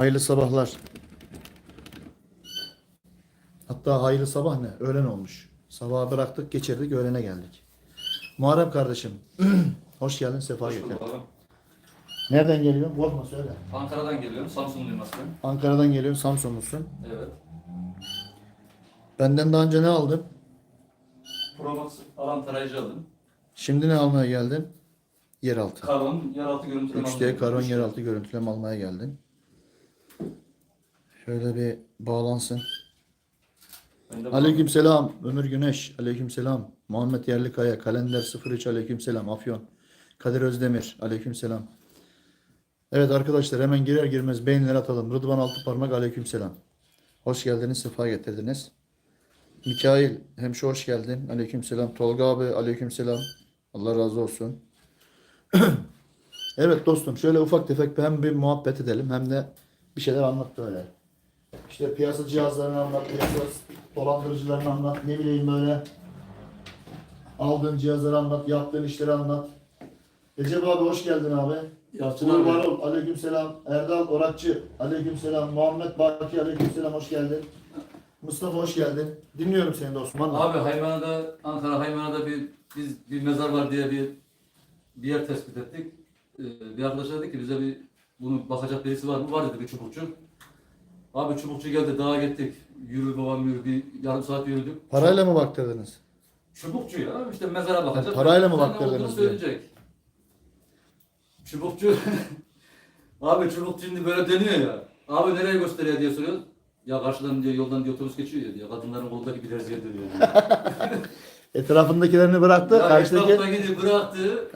Hayırlı sabahlar. Hatta hayırlı sabah ne? Öğlen olmuş. Sabaha bıraktık, geçirdik, öğlene geldik. Muharrem kardeşim, hoş geldin, sefa getirdin. Nereden geliyorsun? Korkma söyle. Ankara'dan geliyorum. Samsunluyum aslında. Ankara'dan geliyorsun, Samsunlusun. Evet. Benden daha önce ne aldın? Promax alan tarayıcı aldım. Şimdi ne almaya geldin? Yeraltı. Karon, yeraltı görüntüleme 3D aldım. karon 3D. yeraltı görüntüleme almaya geldin. Şöyle bir bağlansın. Ben de Aleykümselam Ömür Güneş. Aleykümselam Muhammed Yerlikaya. Kalender 03 Aleykümselam Afyon. Kadir Özdemir. Aleykümselam. Evet arkadaşlar hemen girer girmez beğeniler atalım. Rıdvan Altıparmak Aleykümselam. Hoş geldiniz, sefa getirdiniz. Mikail hemşe hoş geldin. Aleykümselam. Tolga abi aleykümselam. Allah razı olsun. evet dostum şöyle ufak tefek hem bir muhabbet edelim hem de bir şeyler anlat böyle. İşte piyasa cihazlarını anlat, piyasa dolandırıcılarını anlat, ne bileyim böyle aldığın cihazları anlat, yaptığın işleri anlat. Recep abi hoş geldin abi. Yalçın Uğur abi. Varol, aleykümselam. Erdal Orakçı, aleykümselam. Muhammed Baki, aleykümselam, hoş geldin. Mustafa hoş geldin. Dinliyorum seni dostum. Anlat. Abi Haymana'da, Ankara Haymana'da bir biz bir mezar var diye bir bir yer tespit ettik. Ee, bir arkadaş dedi ki bize bir bunu bakacak birisi var mı? Var dedi bir çubukçu. Abi çubukçu geldi dağa gittik. Yürü babam yürü bir yarım saat yürüdük. Parayla mı baktırdınız? Çubukçu ya işte mezara bakacak. parayla mı baktırdınız söyleyecek. Çubukçu Abi çubukçu şimdi böyle dönüyor ya. Abi nereye gösteriyor diye soruyor. Ya karşıdan diyor yoldan diyor otobüs geçiyor diyor. Kadınların kolundaki bir derziye dönüyor diyor. Etrafındakilerini bıraktı. ya karşıdaki... etraftaki bıraktı.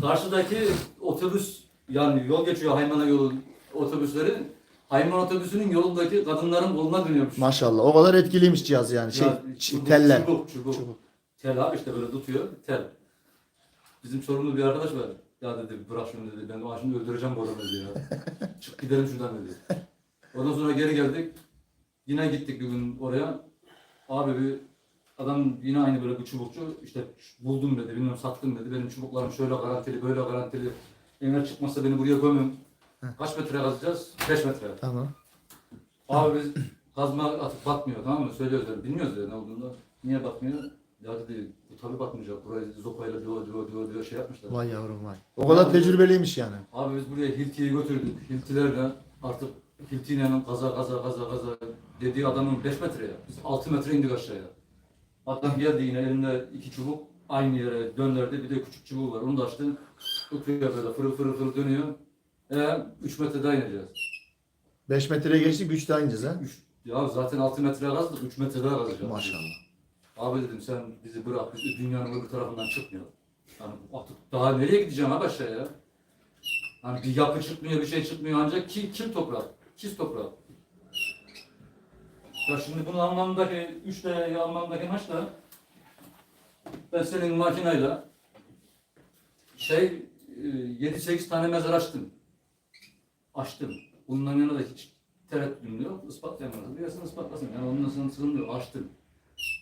Karşıdaki otobüs yani yol geçiyor Haymana yolu otobüslerin. Hayman otobüsünün yolundaki kadınların koluna dönüyormuş. Maşallah. O kadar etkiliymiş cihaz yani. Şey, Ya, çubuk, teller. Çubuk, çubuk. Çubuk. Tel abi işte böyle tutuyor, tel. Bizim sorumlu bir arkadaş var. Ya dedi bırak şunu dedi, ben o şimdi öldüreceğim bu adamı dedi ya. Çık gidelim şuradan dedi. Ondan sonra geri geldik. Yine gittik bir gün oraya. Abi bir adam yine aynı böyle bir çubukçu. işte buldum dedi, bilmiyorum sattım dedi. Benim çubuklarım şöyle garantili, böyle garantili. Eğer çıkmazsa beni buraya gömün. Kaç metre kazacağız? 5 metre. Tamam. Abi biz kazma atıp batmıyor tamam mı? Söylüyoruz yani bilmiyoruz ya ne olduğunu. Niye batmıyor? Ya dedi bu tabii batmayacak. Burayı zopayla diyor diyor diyor diyor şey yapmışlar. Vay yavrum vay. O kadar tecrübeliymiş yani. Abi biz buraya Hilti'yi götürdük. Hiltilerle artık Hilti'yle kaza kaza kaza kaza dediği adamın 5 metre ya. Biz 6 metre indik aşağıya. Adam geldi yine elinde iki çubuk aynı yere döndürdü. Bir de küçük çubuğu var. Onu da açtı. Tutuyor böyle fırıl fırıl fırıl dönüyor. E 3 metre daha ineceğiz. 5 metreye geçtik 3 daha ineceğiz ha. Üç, ya zaten 6 metre kazdık 3 metre daha kazacağız. Maşallah. Abi dedim sen bizi bırak, biz dünyanın öbür tarafından çıkmıyor. Yani artık daha nereye gideceğim abi aşağıya? Hani bir yapı çıkmıyor, bir şey çıkmıyor ancak ki, kim toprak? Çiz toprak. Ya şimdi bunun anlamındaki, üç de anlamındaki maç da ben senin makinayla şey e, 7-8 tane mezar açtım. Açtım. Bundan yana da hiç tereddütüm yok. Ispatlayamazsın. Diyorsun ispatlasın. Yani ondan sonra sıkıntı yok. Açtım.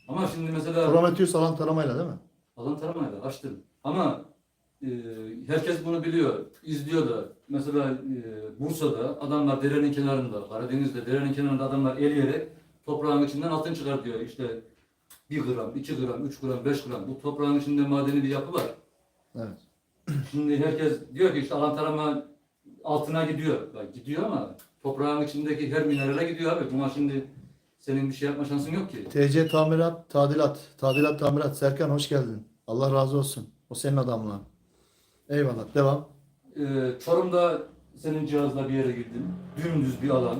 Ama şimdi mesela Prometheus alan taramayla değil mi? alan taramayla açtım. Ama e, herkes bunu biliyor, izliyor da. Mesela e, Bursa'da adamlar derenin kenarında, Karadeniz'de derenin kenarında adamlar eleyerek toprağın içinden altın çıkartıyor. İşte 1 gram, 2 gram, 3 gram, 5 gram. Bu toprağın içinde madeni bir yapı var. Evet. Şimdi herkes diyor ki işte alan tarama altına gidiyor. Bak gidiyor ama toprağın içindeki her minerale gidiyor abi. Buna şimdi senin bir şey yapma şansın yok ki. TC Tamirat, Tadilat. Tadilat Tamirat. Serkan hoş geldin. Allah razı olsun. O senin adamla. Eyvallah. Devam. Ee, Çorum'da senin cihazla bir yere girdim. Dümdüz bir alan.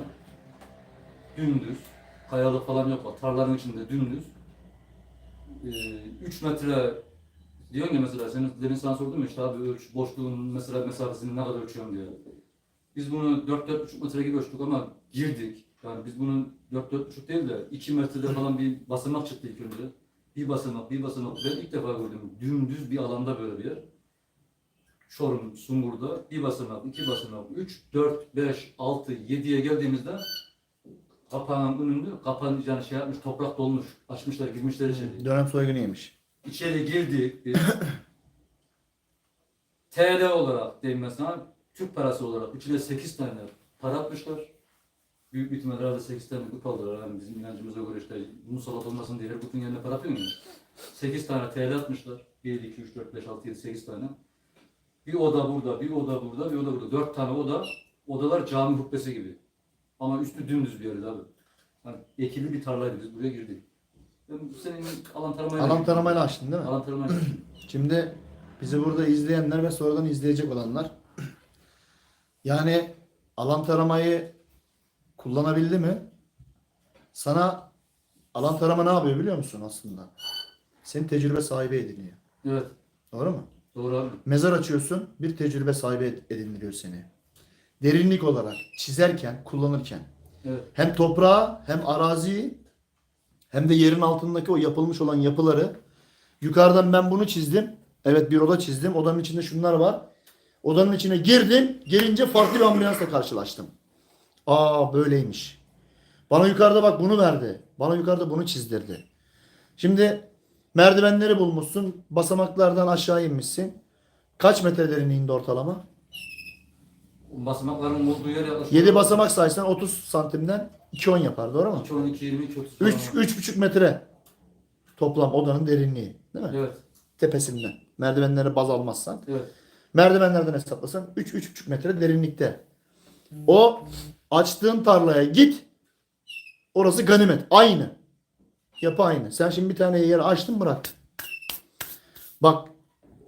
Dümdüz. Kayalık falan yok. Tarlanın içinde dümdüz. 3 metre diyorsun ya mesela senin demin sana sordum ya işte abi ölç boşluğun mesela mesafesini ne kadar ölçüyorsun diye. Biz bunu 4-4,5 metre gibi ölçtük ama girdik. Yani biz bunun 4-4,5 değil de 2 metrede falan bir basamak çıktı ilk önce. Bir basamak, bir basamak. Ben ilk defa gördüm. Dümdüz bir alanda böyle bir yer. Çorum, Sungur'da bir basamak, iki basamak, 3, 4, 5, 6, 7'ye geldiğimizde kapağın önünde, kapağın yani şey yapmış, toprak dolmuş, açmışlar, girmişler içeri. Dönem soygunu yemiş. İçeri girdik biz. TL olarak mesela, Türk parası olarak içine 8 tane para atmışlar. büyük bir ihtimalle herhalde 8 tane kupa aldılar. Yani bizim inancımıza göre işte musallat olmasın diye her kutun yerine para atıyor ya. 8 tane TL atmışlar. 1, 2, 3, 4, 5, 6, 7, 8 tane. Bir oda burada, bir oda burada, bir oda burada. 4 tane oda. Odalar cami hubbesi gibi. Ama üstü dümdüz bir yerdi abi. Yani ekili bir tarlaydı biz buraya girdik. Ben senin alan taramayla Alan taramayla açtın değil mi? Alan taramayla Şimdi bizi burada izleyenler ve sonradan izleyecek olanlar yani alan taramayı kullanabildi mi? Sana alan tarama ne yapıyor biliyor musun aslında? Seni tecrübe sahibi ediniyor. Evet. Doğru mu? Doğru abi. Mezar açıyorsun, bir tecrübe sahibi ed- edindiriyor seni. Derinlik olarak çizerken, kullanırken Evet. hem toprağı hem araziyi hem de yerin altındaki o yapılmış olan yapıları yukarıdan ben bunu çizdim. Evet bir oda çizdim. Odanın içinde şunlar var. Odanın içine girdim. Gelince farklı bir ambiyansla karşılaştım. Aa böyleymiş. Bana yukarıda bak bunu verdi. Bana yukarıda bunu çizdirdi. Şimdi merdivenleri bulmuşsun. Basamaklardan aşağı inmişsin. Kaç metre derinliğinde ortalama? Basamakların olduğu yer yaklaşık 7 basamak saysan 30 santimden 2.10 yapar. Doğru mu? 2, 12, 20, 30 3 falan. 3,5 metre toplam odanın derinliği, değil mi? Evet. Tepesinden. Merdivenleri baz almazsan. Evet. Merdivenlerden hesaplasan 3 3,5 metre derinlikte. O açtığın tarlaya git. Orası ganimet. Aynı. Yapı aynı. Sen şimdi bir tane yeri açtın bıraktın. Bak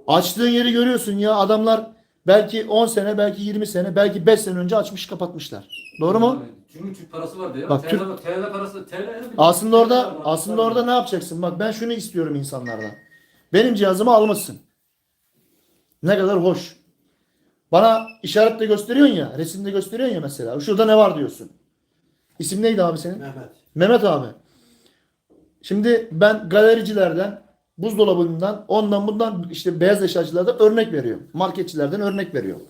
açtığın yeri görüyorsun ya adamlar belki 10 sene belki 20 sene belki 5 sene önce açmış kapatmışlar. Doğru mu? Çünkü Türk parası vardı ya. Bak, TL, Türk- TL parası TL Aslında orada aslında orada ne yapacaksın? Bak ben şunu istiyorum insanlardan. Benim cihazımı almışsın. Ne kadar hoş. Bana işaretle gösteriyorsun ya, resimde gösteriyorsun ya mesela. Şurada ne var diyorsun. İsim neydi abi senin? Mehmet. Mehmet abi. Şimdi ben galericilerden, buzdolabından, ondan bundan işte beyaz eşyacılardan örnek veriyorum. Marketçilerden örnek veriyorum.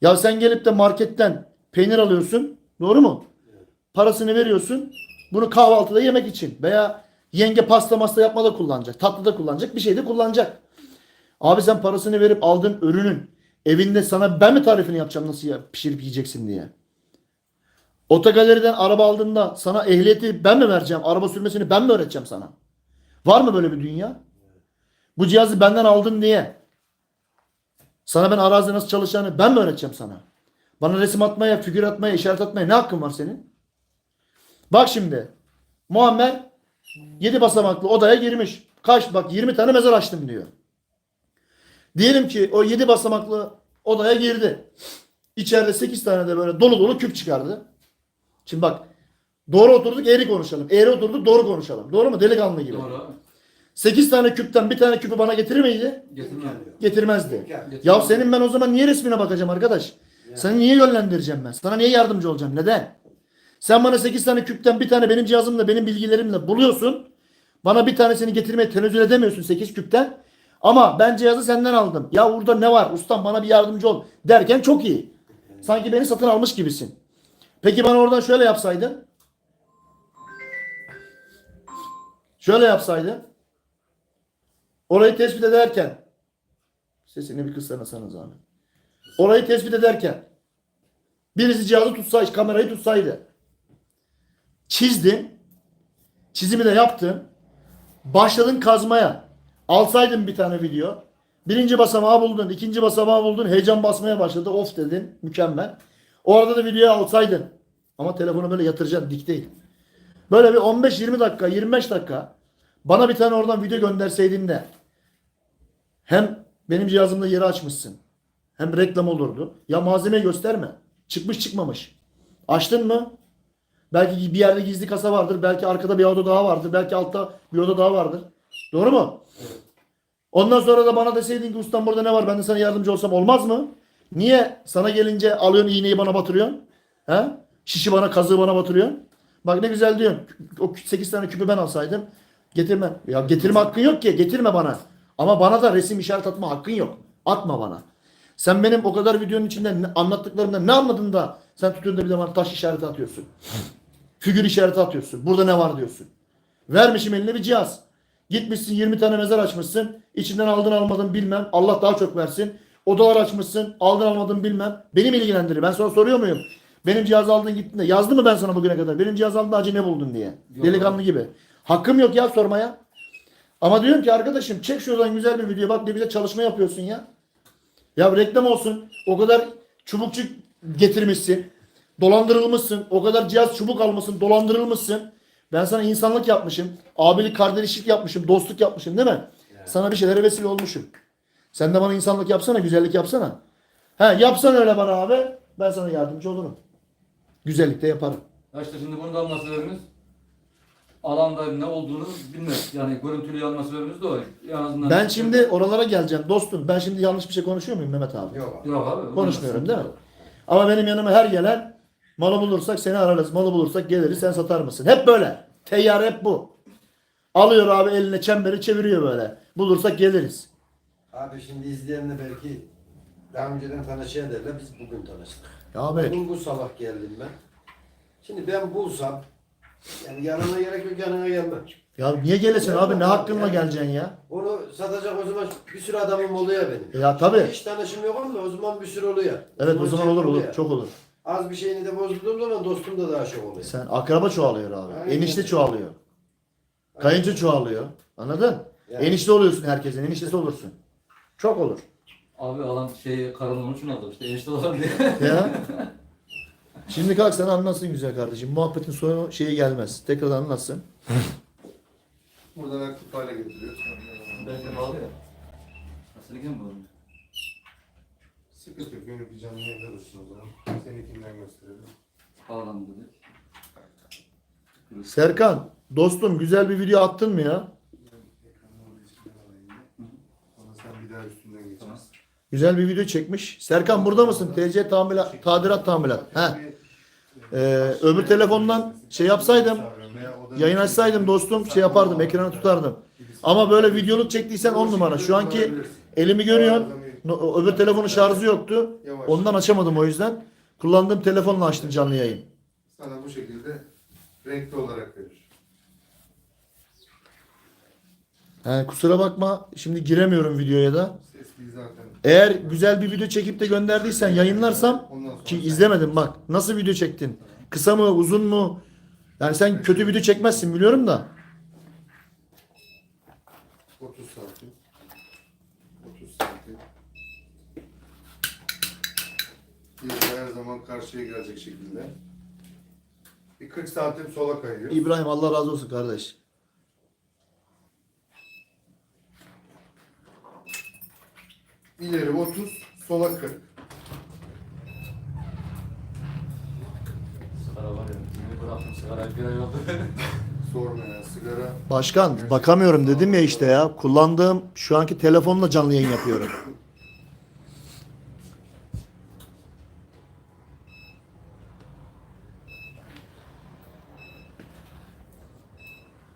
Ya sen gelip de marketten peynir alıyorsun. Doğru mu? Parasını veriyorsun. Bunu kahvaltıda yemek için veya yenge pasta masta yapmada kullanacak. Tatlıda kullanacak. Bir şeyde kullanacak. Abi sen parasını verip aldığın ürünün evinde sana ben mi tarifini yapacağım nasıl ya- pişirip yiyeceksin diye. Otogaleriden araba aldığında sana ehliyeti ben mi vereceğim? Araba sürmesini ben mi öğreteceğim sana? Var mı böyle bir dünya? Bu cihazı benden aldın diye. Sana ben arazide nasıl çalışacağını ben mi öğreteceğim sana? Bana resim atmaya, figür atmaya, işaret atmaya ne hakkın var senin? Bak şimdi. Muammer 7 basamaklı odaya girmiş. Kaç bak 20 tane mezar açtım diyor. Diyelim ki o 7 basamaklı odaya girdi. İçeride 8 tane de böyle dolu dolu küp çıkardı. Şimdi bak doğru oturduk eğri konuşalım. Eğri oturduk doğru konuşalım. Doğru mu? Delikanlı gibi. Doğru abi. 8 tane küpten bir tane küpü bana getirir miydi? Getirme abi. Getirmezdi. Getirmez. Ya senin ben o zaman niye resmine bakacağım arkadaş? Seni niye yönlendireceğim ben? Sana niye yardımcı olacağım? Neden? Sen bana 8 tane küpten bir tane benim cihazımla, benim bilgilerimle buluyorsun. Bana bir tanesini getirmeye tenezzül edemiyorsun 8 küpten. Ama ben cihazı senden aldım. Ya burada ne var? Ustam bana bir yardımcı ol derken çok iyi. Sanki beni satın almış gibisin. Peki bana oradan şöyle yapsaydın. Şöyle yapsaydın. Orayı tespit ederken sesini bir kıssana sana zahmet. Orayı tespit ederken birisi cihazı tutsaydı, kamerayı tutsaydı. Çizdin. Çizimi de yaptın. Başladın kazmaya. Alsaydın bir tane video. Birinci basamağı buldun, ikinci basamağı buldun. Heyecan basmaya başladı. Of dedin. Mükemmel. O arada da videoyu alsaydın. Ama telefonu böyle yatıracaksın. Dik değil. Böyle bir 15-20 dakika, 25 dakika bana bir tane oradan video gönderseydin de hem benim cihazımda yeri açmışsın. Hem reklam olurdu. Ya malzemeyi gösterme. Çıkmış çıkmamış. Açtın mı? Belki bir yerde gizli kasa vardır. Belki arkada bir oda daha vardır. Belki altta bir oda daha vardır. Doğru mu? Ondan sonra da bana deseydin ki ustam burada ne var? Ben de sana yardımcı olsam olmaz mı? Niye sana gelince alıyorsun iğneyi bana batırıyorsun? He? Şişi bana kazığı bana batırıyorsun. Bak ne güzel diyorsun. O 8 tane küpü ben alsaydım. Getirme. Ya getirme hakkın yok ki. Getirme bana. Ama bana da resim işaret atma hakkın yok. Atma bana. Sen benim o kadar videonun içinde ne- anlattıklarımda ne anladın da sen tutuyorsun da bir de bana taş işareti atıyorsun. Figür işareti atıyorsun. Burada ne var diyorsun. Vermişim eline bir cihaz. Gitmişsin 20 tane mezar açmışsın. İçinden aldın almadın bilmem. Allah daha çok versin. Odalar açmışsın. Aldın almadın bilmem. Beni mi ilgilendirir? Ben sana soruyor muyum? Benim cihaz aldın gittin de yazdı mı ben sana bugüne kadar? Benim cihaz aldın acı ne buldun diye. Yok. Delikanlı gibi. Hakkım yok ya sormaya. Ama diyorum ki arkadaşım çek şuradan güzel bir video bak ne güzel çalışma yapıyorsun ya. Ya reklam olsun. O kadar çubukçu getirmişsin. Dolandırılmışsın. O kadar cihaz çubuk almışsın. Dolandırılmışsın. Ben sana insanlık yapmışım. Abilik kardeşlik yapmışım. Dostluk yapmışım değil mi? Sana bir şeylere vesile olmuşum. Sen de bana insanlık yapsana. Güzellik yapsana. He yapsan öyle bana abi. Ben sana yardımcı olurum. Güzellik de yaparım. Ya işte şimdi bunu da sebebimiz alanda ne olduğunu bilmek. Yani görüntülü alma sebebimiz de o. En azından Ben şimdi oralara geleceğim dostum. Ben şimdi yanlış bir şey konuşuyor muyum Mehmet abi? Yok abi. Yok abi. Konuşmuyorum değil mi? Ama benim yanıma her gelen malı bulursak seni ararız. Malı bulursak geliriz sen satar mısın? Hep böyle. Teyyar hep bu. Alıyor abi eline çemberi çeviriyor böyle. Bulursak geliriz. Abi şimdi izleyenle belki daha önceden tanışan derler biz bugün tanıştık. Ya abi Bugün bu sabah geldim ben. Şimdi ben bulsam yani yanına gerek yok yanına gelmem. ya niye gelesin abi ne hakkınla geleceksin ya? Onu satacak o zaman bir sürü adamım oluyor benim. Ya tabii. Hiç tanışım yok ama o zaman bir sürü oluyor. Evet o zaman olur olur çok olur. Az bir şeyini de bozduğum zaman dostum da daha çok oluyor. Sen akraba çoğalıyor abi. Aynen. Enişte çoğalıyor. Kayınço çoğalıyor. Anladın? Yani- Enişte oluyorsun herkesin. Eniştesi olursun. Çok olur. Abi alan şey karın onun için aldı işte enişte olan diye. Ya. Şimdi kalk sana anlatsın güzel kardeşim. Muhabbetin sonu şeyi gelmez. Tekrar anlatsın. Buradan aktif hale getiriyor. Belki bağlı ya. Nasıl kim bu? Sıkıntı yok. Benim bir canlı yayında dursun o zaman. Seninkinden gösterelim. Bağlandı dedik. Serkan, dostum güzel bir video attın mı ya? Sen bir daha üstünden. Güzel bir video çekmiş. Serkan burada mısın? TC tamirat, tadilat tamirat. He. Ee, öbür telefondan şey yapsaydım, yayın açsaydım dostum şey yapardım, ekranı tutardım. Ama böyle videoluk çektiysen on numara. Şu anki elimi görüyorsun. No- Öbür telefonun şarjı yoktu. Ondan açamadım o yüzden. Kullandığım telefonla açtım canlı yayın. Sana bu şekilde renkli olarak verir. He, kusura bakma şimdi giremiyorum videoya da. Eğer güzel bir video çekip de gönderdiysen yayınlarsam ki izlemedim bak. Nasıl video çektin? Kısa mı, uzun mu? Yani sen kötü video çekmezsin biliyorum da. 30 santim. 30 santim. Bir her zaman karşıya gelecek şekilde. Bir 40 santim sola kayıyor. İbrahim Allah razı olsun kardeş. İleri 30, sola 40. Sigara var ya. Yeni bıraktım sigara. Bir ay oldu. Sorma ya sigara. Başkan bakamıyorum dedim ya işte ya. Kullandığım şu anki telefonla canlı yayın yapıyorum.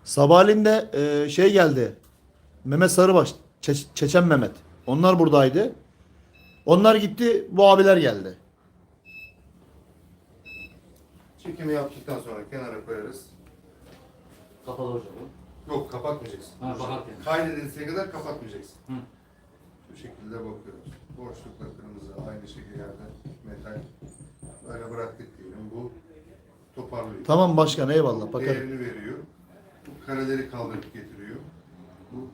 Sabahleyin de e, şey geldi. Mehmet Sarıbaş, Çe- Çeçen Mehmet. Onlar buradaydı. Onlar gitti, bu abiler geldi. Çekimi yaptıktan sonra kenara koyarız. Kapalı hocam. Yok kapatmayacaksın. Ha, bakarken. Kaydedilseye kadar kapatmayacaksın. Hı. Şu şekilde bakıyoruz. Boşlukla kırmızı aynı şekilde metal. Böyle bıraktık diyelim. Bu toparlıyor. Tamam başkan eyvallah bakarım. Değerini veriyor. Bu kareleri kaldırıp getiriyor. Bu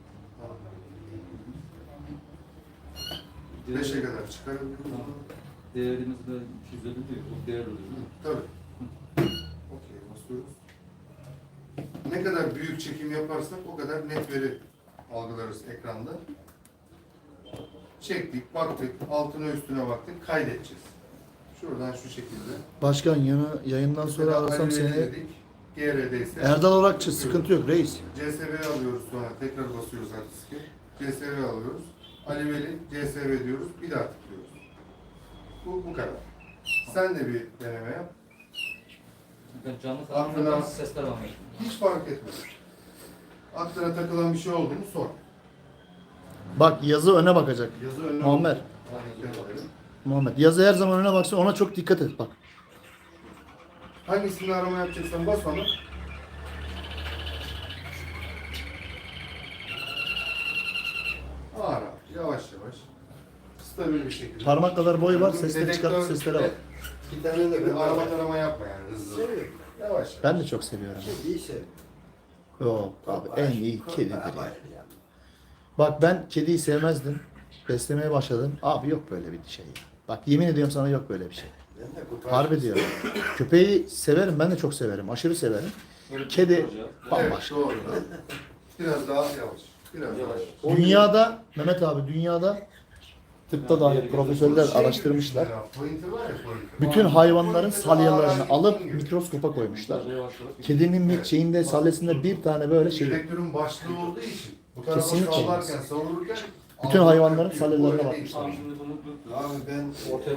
5'e kadar çıkarabiliyor. Tamam. Değerimiz de 250 diyor. Bu değer oluyor değil mi? Tabii. Okey basıyoruz. Ne kadar büyük çekim yaparsak o kadar net veri algılarız ekranda. Çektik, baktık, altına üstüne baktık, kaydedeceğiz. Şuradan şu şekilde. Başkan yana, yayından sonra Mesela arasam seni. Dedik, GR'deyse. Erdal Orakçı sıkıntı yok reis. CSV alıyoruz sonra tekrar basıyoruz artiske. CSV alıyoruz. Ali Veli CSV diyoruz. Bir daha tıklıyoruz. Bu bu kadar. Sen de bir deneme yap. Canlı Aklına- sesler anlıyorum. Hiç fark etmez. Aklına takılan bir şey oldu mu sor. Bak yazı öne bakacak. Yazı önüne Muammer. Muhammed yazı her zaman öne baksın ona çok dikkat et bak. Hangisini arama yapacaksan bas onu. Ara, yavaş yavaş. Stabil bir şekilde. Parmak kadar boyu var sesleri çıkart seslere bak. Evet. Bir tane de Bir ben araba tarama yapma yani hızlı. Seviyorum. Yavaş. Ben de çok seviyorum. Kediyi seviyorum. Yok abi en iyi kedidir ya. Bak ben kediyi sevmezdim. Beslemeye başladım. Abi yok böyle bir şey ya. Bak yemin ediyorum sana yok böyle bir şey. Ben de kurtar- Harbi diyorum. Köpeği severim. Ben de çok severim. Aşırı severim. Kedi Evet bambaşka. doğru. Biraz daha yavaş. Biraz yavaş. Dünyada Mehmet abi dünyada tıpta dair profesörler Şey araştırmışlar. Bütün hayvanların salyalarını alıp mikroskopa koymuşlar. Kedinin bir şeyinde salyasında bir tane böyle şey. Direktörün başlığı olduğu için bu tarafa Kesinlikle. sallarken, savururken Bütün hayvanların salyalarına bakmışlar. Abi ben ortaya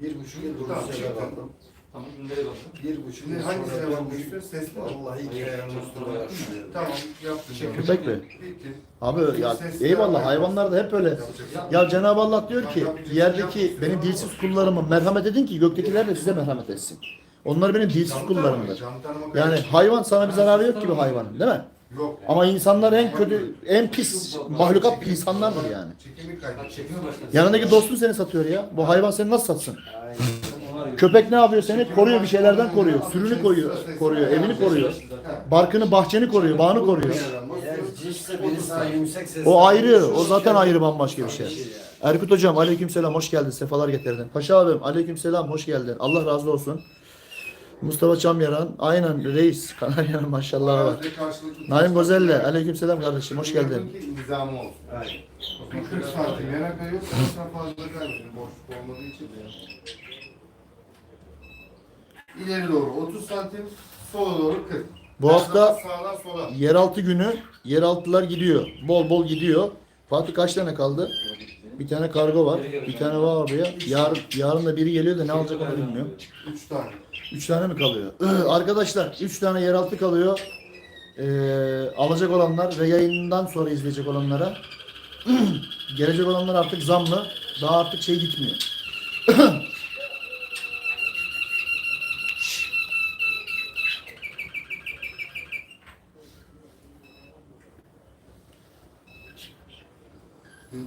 bir buçuk yıl Rusya'da kaldım. Tamam nereye bastım? Bir buçuk Şimdi hangisine bakmak istiyorsun? Sesli mi? Vallahi iki ayağımın üstüne. Tamam canım. Köpek mi? Bitti. Abi ya eyvallah hayvanlar da hep öyle. Yapacak. Ya Cenab-ı Allah diyor ki yerdeki benim dilsiz kullarıma merhamet edin ki göktekiler de size merhamet etsin. Onlar benim dilsiz kullarımdır. Yani hayvan sana bir zararı yok gibi hayvanın değil mi? Yok. Ama insanlar en kötü, en pis mahlukat insanlardır yani. Çekimi. Yanındaki dostun seni satıyor ya. Bu hayvan seni nasıl satsın? Köpek ne yapıyor seni? Koruyor bir şeylerden koruyor. Sürünü koruyor, koruyor, evini koruyor. Barkını, bahçeni koruyor, bağını koruyor. O ayrı, o zaten ayrı bambaşka bir şey. Erkut hocam aleykümselam hoş geldin. Sefalar getirdin. Paşa abim aleykümselam hoş geldin. Allah razı olsun. Mustafa Çamyaran aynen reis. Kanarya'nın maşallah var. Naim Gozelle aleykümselam kardeşim hoş geldin. ki nizamı olsun. Aynen. Bir 40 santim yana kayıyor, sonra fazla kaybediyor. Boşluk olmadığı için. İleri doğru 30 santim, sola doğru 40. Bu hafta sağdan sola. yeraltı günü yeraltılar gidiyor. Bol bol gidiyor. Fatih kaç tane kaldı? Bir tane kargo var. Bir tane var oraya. Yarın, yarın da biri geliyor da ne alacak onu bilmiyorum. 3 tane. Üç tane mi kalıyor? Arkadaşlar üç tane yeraltı kalıyor. Ee, alacak olanlar ve yayından sonra izleyecek olanlara gelecek olanlar artık zamlı. Daha artık şey gitmiyor.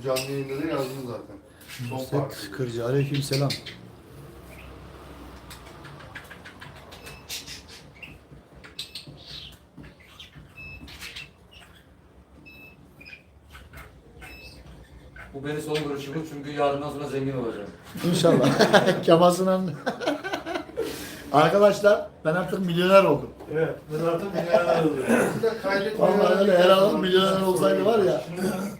Canlı yayında da yazdım zaten. Son parti. Kırcı aleyküm selam. Bu beni son görüşümüz çünkü yarından sonra zengin olacağım. İnşallah. Kemal Sunal. Arkadaşlar ben artık milyoner oldum. Evet. Ben artık milyoner. Bir de kaydetmiyor. Vallahi öyle herhalde milyoner olsaydı var ya.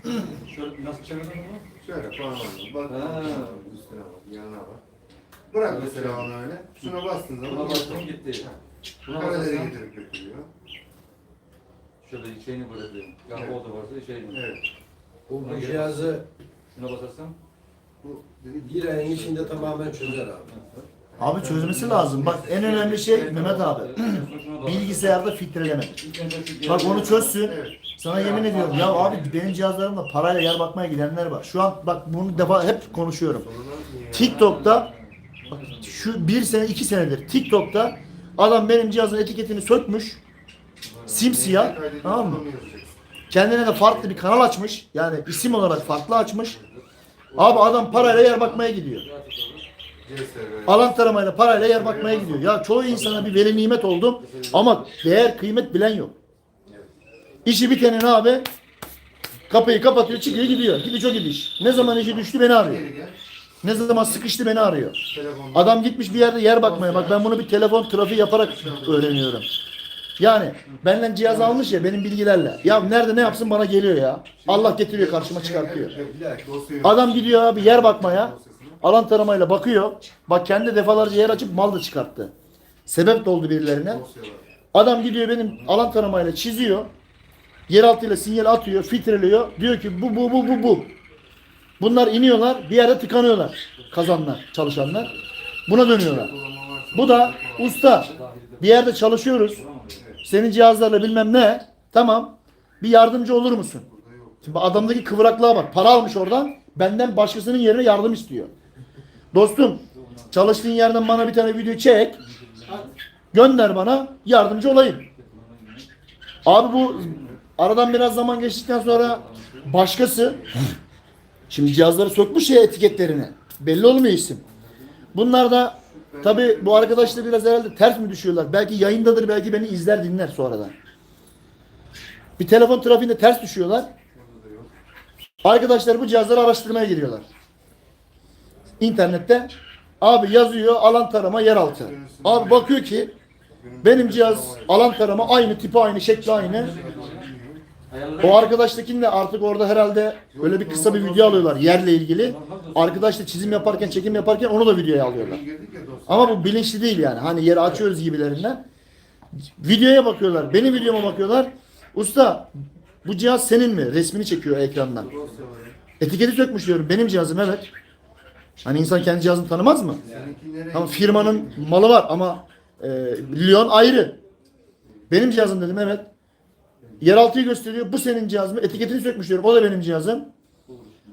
Şöyle nasıl çevirdin bunu? Şöyle parmağınla bak. Ha. Üstüne bak, yanına bak. Bırak mesela onu öyle. Şuna bastığın zaman Buna bastım gitti. Buna Karaleri basarsam getirip götürüyor. şöyle şeyini bırakıyorum. Yani Evet. oldu varsa şeyini. Evet. Bu, bu cihazı Şuna basarsam. Bu dedi bir ayın içinde tamamen çözer abi. Abi çözmesi lazım. Bak en önemli şey Mehmet abi. Bilgisayarda filtreleme. Bak onu çözsün. Sana yemin ediyorum ya abi benim cihazlarımda parayla yer bakmaya gidenler var. Şu an bak bunu defa hep konuşuyorum. TikTok'ta şu bir sene iki senedir TikTok'ta adam benim cihazın etiketini sökmüş. Simsiyah tamam mı? Kendine de farklı bir kanal açmış. Yani isim olarak farklı açmış. Abi adam parayla yer bakmaya gidiyor. Alan taramayla parayla yer bakmaya gidiyor. Ya çoğu insana bir veli nimet oldum ama değer kıymet bilen yok. İşi bitenin abi kapıyı kapatıyor çıkıyor gidiyor. Gidiş o gidiş. Ne zaman işi düştü beni arıyor. Ne zaman sıkıştı beni arıyor. Adam gitmiş bir yerde yer bakmaya. Bak ben bunu bir telefon trafiği yaparak öğreniyorum. Yani benden cihaz almış ya benim bilgilerle. Ya nerede ne yapsın bana geliyor ya. Allah getiriyor karşıma çıkartıyor. Adam gidiyor abi yer bakmaya. Alan taramayla bakıyor. Bak kendi defalarca yer açıp mal da çıkarttı. Sebep de oldu birilerine. Adam gidiyor benim alan taramayla çiziyor. Yeraltıyla sinyal atıyor, filtreliyor. Diyor ki bu bu bu bu bu. Bunlar iniyorlar, bir yerde tıkanıyorlar. Kazanlar, çalışanlar. Buna dönüyorlar. Bu da usta. Bir yerde çalışıyoruz. Senin cihazlarla bilmem ne. Tamam. Bir yardımcı olur musun? Şimdi adamdaki kıvraklığa bak. Para almış oradan. Benden başkasının yerine yardım istiyor. Dostum çalıştığın yerden bana bir tane video çek. Gönder bana. Yardımcı olayım. Abi bu aradan biraz zaman geçtikten sonra başkası şimdi cihazları sökmüş ya etiketlerini. Belli olmuyor isim. Bunlar da Tabi bu arkadaşlar biraz herhalde ters mi düşüyorlar? Belki yayındadır, belki beni izler dinler sonradan. Bir telefon trafiğinde ters düşüyorlar. Arkadaşlar bu cihazları araştırmaya giriyorlar. İnternette abi yazıyor alan tarama yeraltı. Abi bakıyor ki benim cihaz alan tarama aynı tipi aynı şekli aynı. O arkadaştakini de artık orada herhalde böyle bir kısa bir video alıyorlar yerle ilgili. Arkadaş da çizim yaparken çekim yaparken onu da videoya alıyorlar. Ama bu bilinçli değil yani. Hani yeri açıyoruz gibilerinden. Videoya bakıyorlar. Benim videoma bakıyorlar. Usta bu cihaz senin mi? Resmini çekiyor ekrandan. Etiketi sökmüş diyorum. Benim cihazım evet. Hani insan kendi cihazını tanımaz mı? Tamam firmanın malı var ama e, Lyon ayrı. Benim cihazım dedim evet. Yeraltıyı gösteriyor. Bu senin cihaz mı? Etiketini sökmüş diyorum. O da benim cihazım.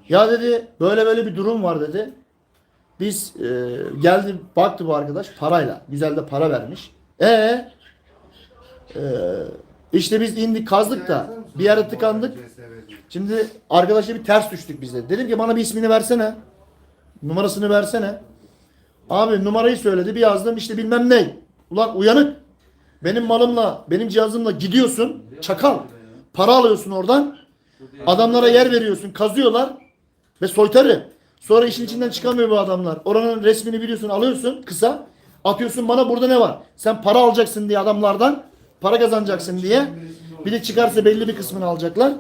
Ya dedi böyle böyle bir durum var dedi. Biz e, geldi baktı bu arkadaş parayla. Güzel de para vermiş. E e, işte biz indik kazdık da bir yere tıkandık. Şimdi arkadaşla bir ters düştük biz de. Dedim ki bana bir ismini versene. Numarasını versene. Abi numarayı söyledi. Bir yazdım işte bilmem ne. Ulan uyanık. Benim malımla, benim cihazımla gidiyorsun. Çakal. Para alıyorsun oradan. Adamlara yer veriyorsun. Kazıyorlar. Ve soytarı. Sonra işin içinden çıkamıyor bu adamlar. Oranın resmini biliyorsun alıyorsun kısa. Atıyorsun bana burada ne var? Sen para alacaksın diye adamlardan. Para kazanacaksın diye. Bir de çıkarsa belli bir kısmını alacaklar.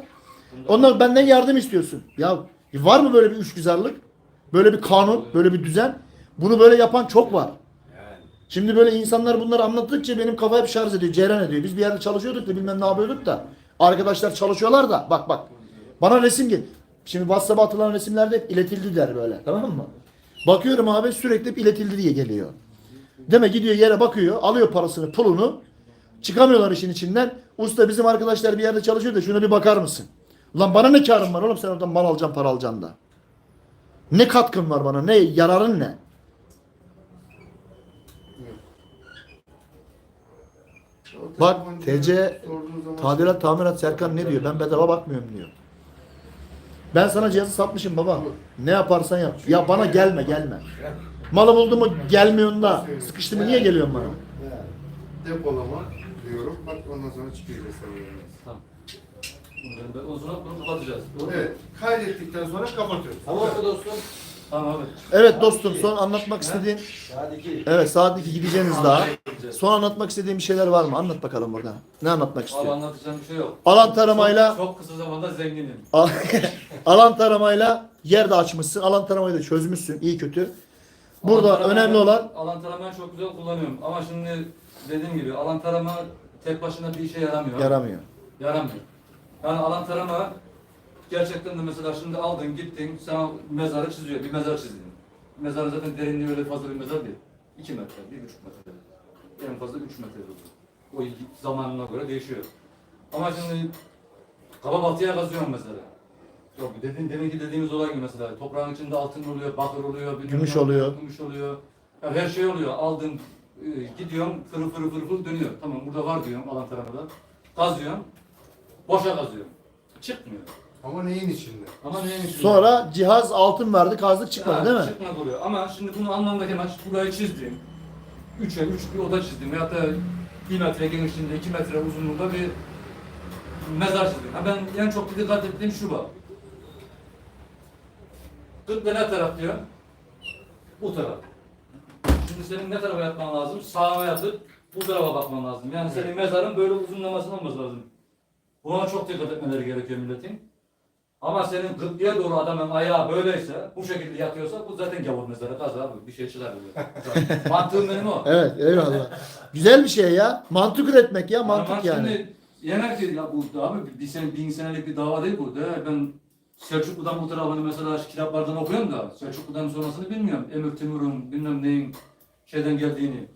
Onlar benden yardım istiyorsun. Ya var mı böyle bir üçgüzarlık? Böyle bir kanun, böyle bir düzen? Bunu böyle yapan çok var. Şimdi böyle insanlar bunları anlattıkça benim kafa hep şarj ediyor, cereyan ediyor. Biz bir yerde çalışıyorduk da bilmem ne yapıyorduk da. Arkadaşlar çalışıyorlar da bak bak. Bana resim gel. Şimdi WhatsApp'a atılan resimlerde hep iletildi der böyle. Tamam mı? Bakıyorum abi sürekli hep iletildi diye geliyor. Demek gidiyor yere bakıyor, alıyor parasını, pulunu. Çıkamıyorlar işin içinden. Usta bizim arkadaşlar bir yerde çalışıyor da şuna bir bakar mısın? Ulan bana ne karın var oğlum sen oradan mal alacaksın, para alacaksın da. Ne katkın var bana? Ne yararın ne? Bak, TC Tadilat tamirat Serkan ne diyor? Ben bedava bakmıyorum diyor. Ben sana cihazı satmışım baba. Ne yaparsan yap. Ya bana gelme gelme. Malı buldun mu gelmiyorsun da. Sıkıştı mı niye geliyorsun bana? Depolama diyorum. Bak ondan sonra çıkıyor. Bunları O zaman bunu kapatacağız. Doğru mu? Evet. Kaydettikten sonra kapatıyoruz. Tamam mı dostum? Tamam abi. Evet dostum son anlatmak istediğin Saat 2. Evet saat 2 gideceğiniz daha. Son anlatmak istediğin bir şeyler var mı? Anlat bakalım burada. Ne anlatmak Abi istiyorsun? anlatacağım bir şey yok. Alan taramayla Çok, çok kısa zamanda zenginim. alan taramayla yer de açmışsın. Alan taramayı da çözmüşsün. iyi kötü. Burada Alan taramayı- önemli olan alan taramayı çok güzel kullanıyorum. Ama şimdi dediğim gibi alan tarama tek başına bir işe yaramıyor. yaramıyor. Yaramıyor. Yani alan tarama gerçekten de mesela şimdi aldın gittin sana mezarı çiziyor. Bir mezar çizdin. Mezarın zaten derinliği öyle fazla bir mezar değil. 2 metre, 1,5 metre. En fazla 3 metre olur. O zamanına göre değişiyor. Ama şimdi kaba batıya kazıyorum mesela. Yok dediğin, deminki dediğimiz olay gibi mesela toprağın içinde altın oluyor, bakır oluyor, Gümüş ne oluyor. Gümüş oluyor. Ya her şey oluyor. Aldın, e, gidiyorum, fırı fırı fırı fırı dönüyor. Tamam burada var diyorum alan tarafında. Kazıyorum, boşa kazıyorum. Çıkmıyor. Ama neyin içinde? Ama neymiş? şimdi? Sonra cihaz altın verdi kazdık çıkmadı Ha, değil mi? Çıkmadı oluyor. Ama şimdi bunu anlamdaki maç burayı çizdim. 3'e 3 bir oda çizdim. Veyahut da 1 metre genişliğinde 2 metre uzunluğunda bir mezar çizdim. Ha ben en çok dikkat ettiğim şu bak. Kıble ne taraf diyor? Bu taraf. Şimdi senin ne tarafa yatman lazım? Sağa yatıp bu tarafa bakman lazım. Yani senin mezarın böyle uzunlamasına olması lazım. Buna çok dikkat etmeleri gerekiyor milletin. Ama senin kıbleye doğru adamın ayağı böyleyse, bu şekilde yatıyorsa bu zaten gavur mezarı kaz abi. Bir şey çıkar böyle. Mantığım benim o. Evet eyvallah. Güzel bir şey ya. Mantık üretmek ya mantık Ama yani. Şimdi yener ki ya bu abi bir sene, bin senelik bir dava değil bu. De, ben Selçuklu'dan bu tarafını mesela kitaplardan okuyorum da Selçuklu'dan sonrasını bilmiyorum. Emir Timur'un bilmem neyin şeyden geldiğini.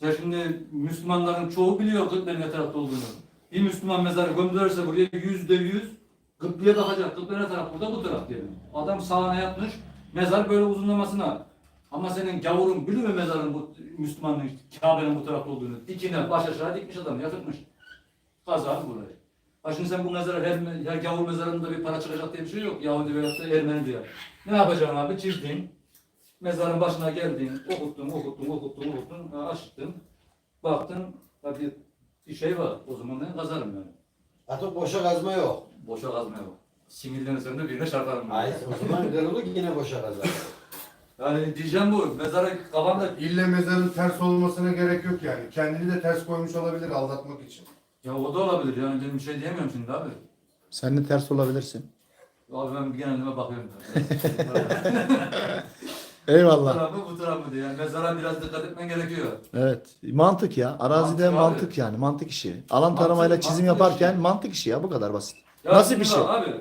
Ya şimdi Müslümanların çoğu biliyor kıblenin ne tarafta olduğunu. Bir Müslüman mezarı gömülürse buraya yüzde yüz kıbleye bakacak. Kıble ne taraf burada bu taraf diyelim. Adam sağına yatmış mezar böyle uzunlamasına. Ama senin gavurun biliyor mu mezarın bu Müslümanın Kabe'nin bu tarafta olduğunu? Dikine baş aşağı dikmiş adam yatırmış. Kazan burayı. Ha şimdi sen bu mezara her, her gavur mezarında bir para çıkacak diye bir şey yok. Yahudi veyahut da Ermeni diye. Ne yapacaksın abi? Çizdin. Mezarın başına geldin, okuttun, okuttun, okuttun, okuttun, açtın, baktın, hadi bir şey var, o zaman ben kazarım yani. Artık boşa kazma yok. Boşa kazmaya bak. Sinirlenirsen de birine çarparım. Hayır o zaman kırılık yine boşa kazar. Yani diyeceğim bu, mezara kafamda... İlle mezarın ters olmasına gerek yok yani. Kendini de ters koymuş olabilir aldatmak için. Ya o da olabilir yani, ben bir şey diyemiyorum şimdi abi. Sen de ters olabilirsin. Abi ben genelime bakıyorum. bu Eyvallah. taraf mı bu taraf mı diye. Yani mezara biraz dikkat etmen gerekiyor. Evet. Mantık ya. Arazide Mantık mantık, abi. yani. Mantık işi. Alan Mantık- taramayla çizim mantık yaparken işi. mantık işi ya. Bu kadar basit. Ya Nasıl şimdi bir şey? Abi,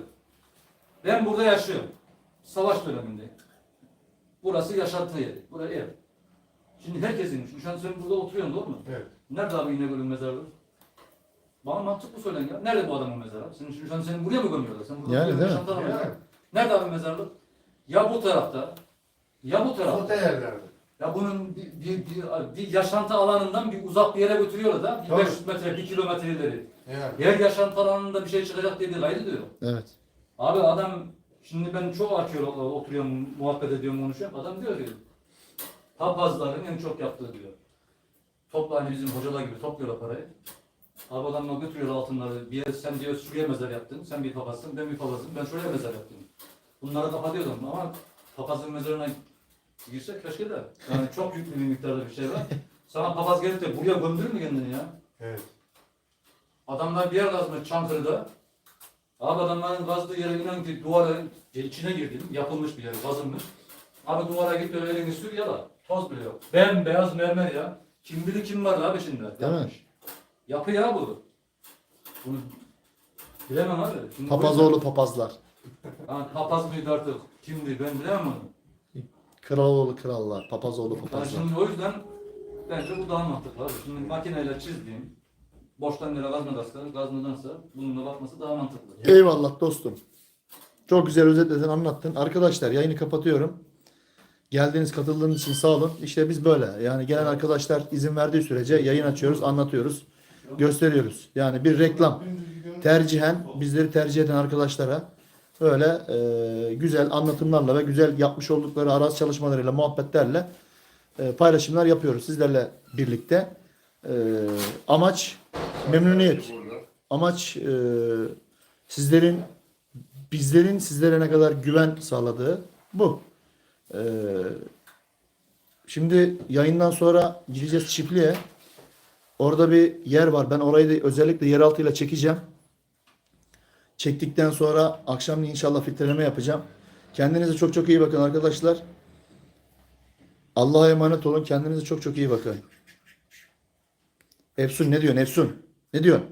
ben burada yaşıyorum. Savaş döneminde. Burası yaşantı yeri. Burası ev. Şimdi herkesin, şimdi şu an sen burada oturuyorsun doğru mu? Evet. Nerede abi İnegöl'ün mezarlığı? Bana mantıklı söylen ya. Nerede bu adamın mezarı? Senin, şimdi şu an seni buraya mı gömüyorlar? Sen burada Yani oturuyorsun, değil mi? yaşantı. Yani. Nerede abi mezarlık? Ya bu tarafta, ya bu tarafta. Orta yerlerde. Ya bunun bir, bir, bir, bir yaşantı alanından bir uzak bir yere götürüyorlar da. Bir Tabii. 500 metre, 1 kilometre ileri. Yani. Her yaşantı alanında bir şey çıkacak diye bir kaydı diyor. Evet. Abi adam şimdi ben çok arkeolog oturuyorum, muhabbet ediyorum, konuşuyorum. Adam diyor ki papazların en çok yaptığı diyor. Topla hani bizim hocalar gibi topluyorlar parayı. Abi adamlar götürüyor altınları. Bir yer, sen diyor şuraya mezar yaptın, sen bir papazsın, ben bir papazım, ben şuraya mezar yaptım. Bunlara kapatıyordum ama papazın mezarına girsek keşke de. Yani çok yüklü bir miktarda bir şey var. Sana papaz gelip de buraya gömdürür mü kendini ya? Evet. Adamlar bir yer kazmış Çankırı'da. Abi adamların kazdığı yere inan ki duvara içine girdim. Yapılmış bir yer, kazılmış. Abi duvara git böyle elini sür yala. Toz bile yok. Bembeyaz mermer ya. Kim bilir kim var abi şimdi. Değil mi? Yapı ya bu. Bunu bilemem abi. Şimdi Papazoğlu papazlar. Ha, papaz mıydı artık? Kimdi ben bilemem onu. Kraloğlu krallar. Papazoğlu Yani papazlar. şimdi o yüzden bence bu daha mantıklı abi. Şimdi makineyle çizdiğim boştan yere gazma gazma gazmadansa bununla bakması daha mantıklı. Eyvallah dostum. Çok güzel özetledin, anlattın. Arkadaşlar yayını kapatıyorum. Geldiğiniz, katıldığınız için sağ olun. İşte biz böyle. Yani gelen arkadaşlar izin verdiği sürece yayın açıyoruz, anlatıyoruz, gösteriyoruz. Yani bir reklam. Tercihen bizleri tercih eden arkadaşlara böyle e, güzel anlatımlarla ve güzel yapmış oldukları arazi çalışmalarıyla, muhabbetlerle e, paylaşımlar yapıyoruz sizlerle birlikte. E, amaç memnuniyet. Amaç e, sizlerin bizlerin sizlere ne kadar güven sağladığı bu. E, şimdi yayından sonra gideceğiz çiftliğe. Orada bir yer var. Ben orayı da özellikle yeraltıyla çekeceğim. Çektikten sonra akşam inşallah filtreleme yapacağım. Kendinize çok çok iyi bakın arkadaşlar. Allah'a emanet olun. Kendinize çok çok iyi bakın. Efsun ne diyorsun Efsun? Ne diyorsun?